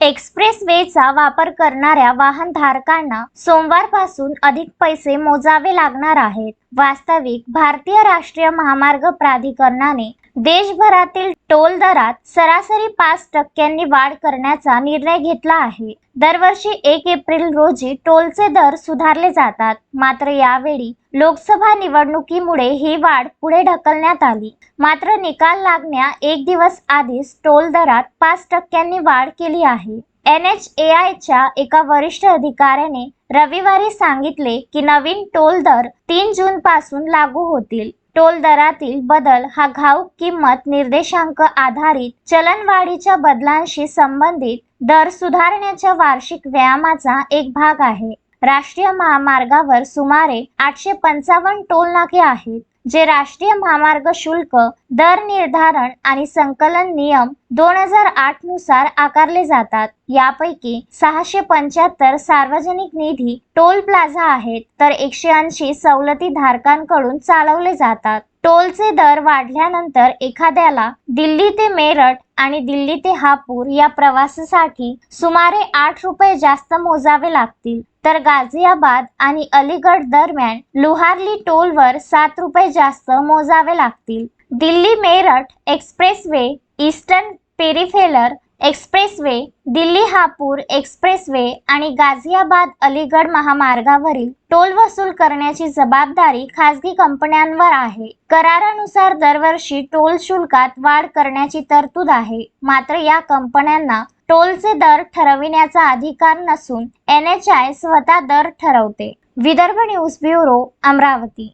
Express वेचा वापर करणाऱ्या वाहनधारकांना सोमवारपासून अधिक पैसे मोजावे लागणार आहेत. वास्तविक भारतीय राष्ट्रीय महामार्ग प्राधिकरणाने देशभरातील टोल दरात सरासरी पाच टक्क्यांनी वाढ करण्याचा निर्णय घेतला आहे. दरवर्षी एक एप्रिल रोजी टोलचे दर सुधारले जातात. मात्र यावेळी लोकसभा निवडणुकीमुळे ही वाढ पुढे ढकलण्यात आली. मात्र निकाल लागण्या एक दिवस आधीच टोल दरात पाच टक्क्यांनी वाढ केली आहे. एन एच ए आयच्या एका वरिष्ठ अधिकाऱ्याने रविवारी सांगितले की नवीन टोल दर तीन जून पासून लागू होतील. टोल दरातील बदल हा घाऊक किंमत निर्देशांक आधारित चलनवाढीच्या बदलांशी संबंधित दर सुधारण्याच्या वार्षिक व्यायामाचा एक भाग आहे. राष्ट्रीय महामार्गावर सुमारे आठशे पंचावन्न टोल नाके आहेत जे राष्ट्रीय महामार्ग शुल्क दर निर्धारण आणि संकलन नियम दोन हजार आठनुसार आकारले जातात. यापैकी सहाशे पंच्याहत्तर सार्वजनिक निधी टोल प्लाझा आहेत तर एकशे ऐंशी सवलती धारकांकडून चालवले जातात. टोलचे दर वाढल्यानंतर एखाद्याला दिल्ली ते मेरठ आणि दिल्ली ते हापूर या प्रवासासाठी सुमारे आठ रुपये जास्त मोजावे लागतील. तर गाझियाबाद आणि अलीगड दरम्यान लुहारली टोलवर सात रुपये जास्त मोजावे लागतील. Delhi Meerut expressway eastern peripheral expressway Delhi Hapur expressway आणि गाझियाबाद अलीगड महामार्गावरील टोल वसूल करण्याची जबाबदारी खासगी कंपन्यांवर आहे. करारानुसार दरवर्षी टोल शुल्कात वाढ करण्याची तरतूद आहे. मात्र या कंपन्यांना टोलचे दर ठरविण्याचा अधिकार नसून एन एच आय स्वतः दर ठरवते. Vidarbha news bureau Amravati